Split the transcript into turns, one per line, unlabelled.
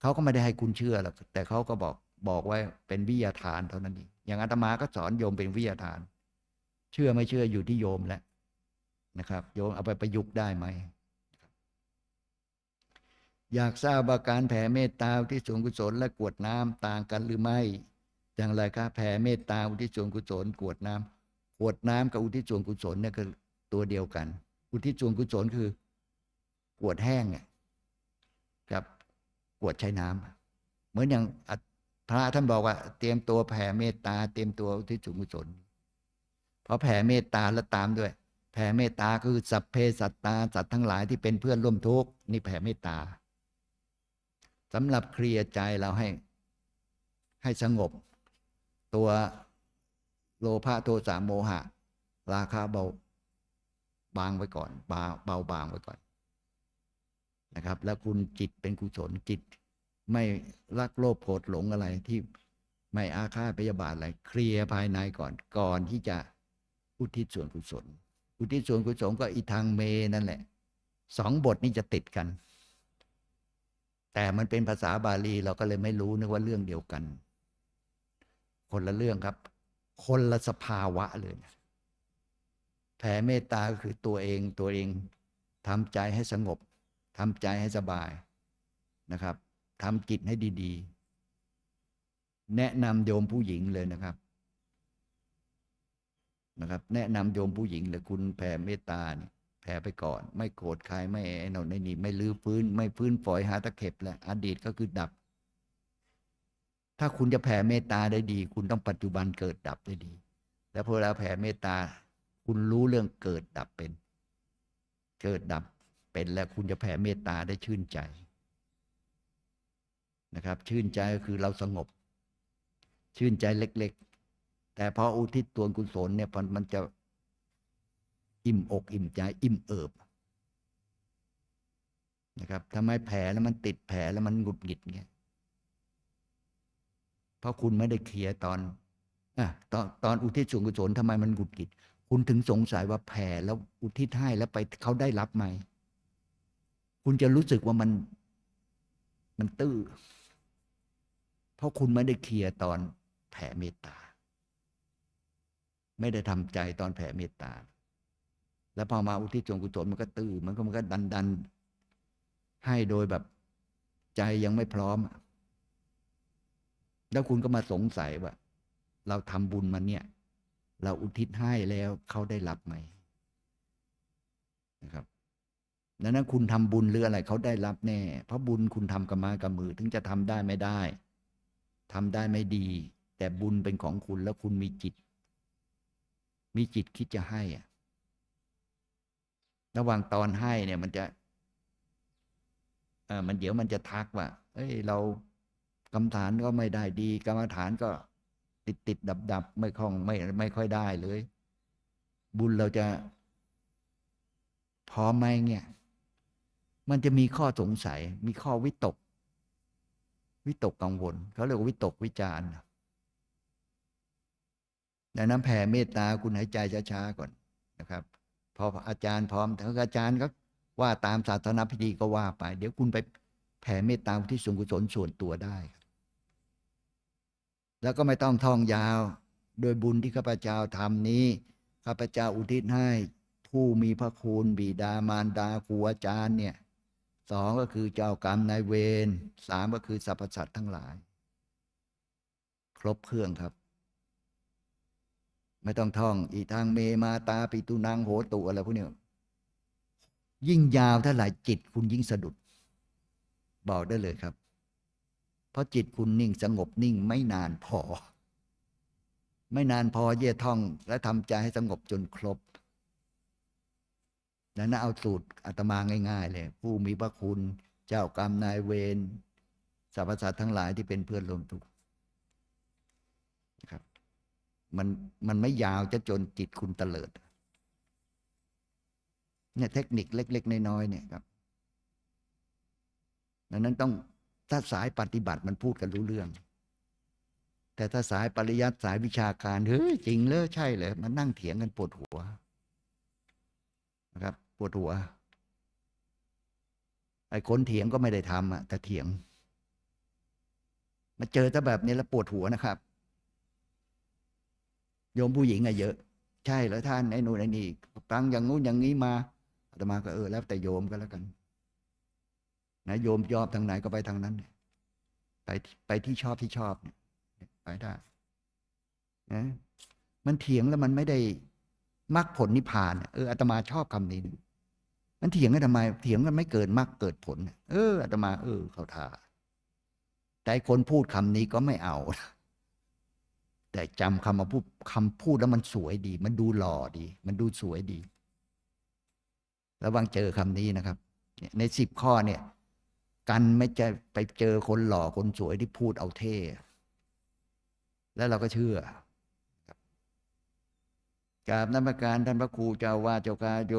เขาก็ไม่ได้ให้คุณเชื่อหรอกแต่เขาก็บอกบอกไว้เป็นวิทยาทานเท่านั้นเองอย่างอาตมาก็สอนโยมเป็นวิทยาทาน เชื่อไม่เชื่ออยู่ที่โยมแหละนะครับ โยมเอาไปประยุกต์ได้ไหมอยากทราบว่าการแผ่เมตตาอุที่ส่วนกุศลและกวดน้ำต่างกันหรือไม่ อย่างไรครับแผ่เมตตาอุทิศส่วนกุศลกวดน้ำกวดน้ำกับอุทิศส่วนกุศลเนี่ยคือตัวเดียวกัน อุทิศส่วนกุศลคือกวดแห้งเนี่ยกับ กวดใช้น้ำเหมือนอย่างพระท่านบอกว่า เตรียมตัวแผ่เมตตา เตรียมตัวทิศส่วนกุศลพอแผ่เมตตาแล้วตามด้วย แผ่เมตตาคือสัพเพสัตตาสัตว์ทั้งหลายที่เป็นเพื่อนร่วมทุกข์นี่แผ่เมตตาสำหรับเคลียร์ใจเราให้ ให้สงบ ตัวโลภะโทสะโมหะ ราคาเบาบางไว้ก่อนเบาเบาบางไว้ก่อน นะครับ แล้วคุณจิตเป็นกุศลจิต ไม่รักโลภโกรธหลงอะไรที่ไม่อาฆาตพยาบาทอะไรเคลียร์ภายในก่อนก่อนที่จะอุทิศส่วนกุศล อุทิศส่วนกุศลก็อีทางเมนั่นแหละสองบทนี้จะติดกัน แต่มันเป็นภาษาบาลีเราก็เลยไม่รู้นึกว่าเรื่องเดียวกัน คนละเรื่องครับ คนละสภาวะเลยนะแผ่เมตตาคือตัวเองตัวเองทำใจให้สงบ ทำใจให้สบายนะครับทำจิตให้ดีๆ แนะนำโยมผู้หญิงเลยนะครับนะครับ แนะนำโยมผู้หญิงเลยคุณแผ่เมตตาเนี่ยแผ่ไปก่อน ไม่โกรธใครไม่ไอ้นนไอ้นี่ไม่ลื้อฟื้น ไม่ฟื้นฝอยหาตะเข็บแล้วอดีตก็คือดับ ถ้าคุณจะแผ่เมตตาได้ดี คุณต้องปัจจุบันเกิดดับได้ดี แล้วพอเราแผ่เมตตา คุณรู้เรื่องเกิดดับเป็น เกิดดับ เป็นแล้วคุณจะแผ่เมตตาได้ชื่นใจนะครับ ชื่นใจก็คือเราสงบ ชื่นใจเล็ก ๆ แต่พออุทิศตัวกุศลเนี่ยมันจะอิ่มอกอิ่มใจ อิ่มเอิบนะครับทำไมแผลแล้วมันติดแผลแล้วมันหงุดหงิดเงี้ยเพราะคุณไม่ได้เคลียร์ตอนอะตอนตอนอุทิศส่วนกุศลทำไมมันหงุดหงิด คุณถึงสงสัยว่าแผลแล้วอุทิศให้แล้วไปเขาได้รับไหม คุณจะรู้สึกว่ามัน มันตื้อ เพราะคุณไม่ได้เคลียร์ตอนแผ่เมตตา ไม่ได้ทำใจตอนแผ่เมตตา แล้วพอมาอุทิศส่วนกุศลมันก็ตื้อ มันก็มันก็ดันดันให้โดยแบบใจยังไม่พร้อม แล้วคุณก็มาสงสัยว่า เราทำบุญมาเนี่ย เราอุทิศให้แล้วเขาได้รับไหมนะครับ ดังนั้นคุณทำบุญหรืออะไรเขาได้รับแน่ เพราะบุญคุณทำกับมากับมือถึงจะทำได้ไม่ได้ทำได้ไม่ดี แต่บุญเป็นของคุณแล้วคุณมีจิต มีจิตคิดจะให้อะระหว่างตอนให้เนี่ยมันจะเออมันเดี๋ยวมันจะทักว่าเอ้ยเรากรรมฐานก็ไม่ได้ดี กรรมฐานก็ติดติดดับดับไม่คล่องไม่ไม่ค่อยได้เลย บุญเราจะพร้อมไหมเนี่ย มันจะมีข้อสงสัย มีข้อวิตก วิตกกังวลเขาเรียกว่าวิตกวิจารณ์ดังนั้นแผ่เมตตาคุณหายใจช้าๆก่อนนะครับ พออาจารย์พร้อมถ้าอาจารย์ก็ว่าตามศาสนาพิธีก็ว่าไป เดี๋ยวคุณไปแผ่เมตตาที่ส่วนกุศลส่วนตัวได้ แล้วก็ไม่ต้องท่องยาว โดยบุญที่ข้าพเจ้าทำนี้ข้าพเจ้าอุทิศให้ผู้มีพระคุณบิดามารดาครูอาจารย์เนี่ย สองก็คือเจ้ากรรมนายเวรสามก็คือสรรพสัตว์ทั้งหลาย ครบเครื่องครับ ไม่ต้องท่อง อีทางเมมาตาปิตุนางโหตุอะไรพวกนี้ยิ่งยาวเท่าไหร่จิตคุณยิ่งสะดุด บอกได้เลยครับ เพราะจิตคุณนิ่งสงบนิ่งไม่นานพอ ไม่นานพอเย่ท่อง และทำใจให้สงบจนครบ นั้นเอาสูตรอาตมาง่าย ๆ เลย ผู้มีพระคุณ เจ้ากรรมนายเวรสรรพสัตว์ทั้งหลายที่เป็นเพื่อนร่วมทุกข์นะครับ มันมันไม่ยาวจะจนจิตคุณเตลิดเนี่ยเทคนิคเล็ก ๆ น้อยๆเนี่ยครับดังนั้นต้องถ้าสายปฏิบัติมันพูดกันรู้เรื่อง แต่ถ้าสายปริยัติสายวิชาการเฮ้ยจริงเลยใช่เลยมันนั่งเถียงกันปวดหัวนะครับ ปวดหัว ไอ้คนเถียงก็ไม่ได้ทำอะแต่เถียง มาเจอถ้าแบบนี้แล้วปวดหัวนะครับโยมผู้หญิงอะเยอะ ใช่แล้วท่านไอ้นู่นไอ้นี่ฟังอย่างงู้นอย่างนี้มาอาตมาก็เออแล้วแต่โยมก็แล้วกันนะโยมยอบทางไหนก็ไปทางนั้น ไปไปที่ชอบที่ชอบเนี่ยไปได้นะมันเถียงแล้วมันไม่ได้มรรคผลนิพพาน เอออาตมาชอบคำนี้ มันเถียงกันทำไมเถียงกันไม่เกิดมรรคเกิดผล เอออาตมา เออ เขาท่าแต่คนพูดคำนี้ก็ไม่เอา แต่จำคำมาพูดคำพูดแล้วมันสวยดี มันดูหล่อดี มันดูสวยดี ระวังเจอคำนี้นะครับ ในสิบข้อเนี่ย กันไม่จะไปเจอคนหล่อคนสวยที่พูดเอาเท่ แล้วเราก็เชื่อกราบนมัสการท่านพระครูเจ้าว่าเจ้ากาโย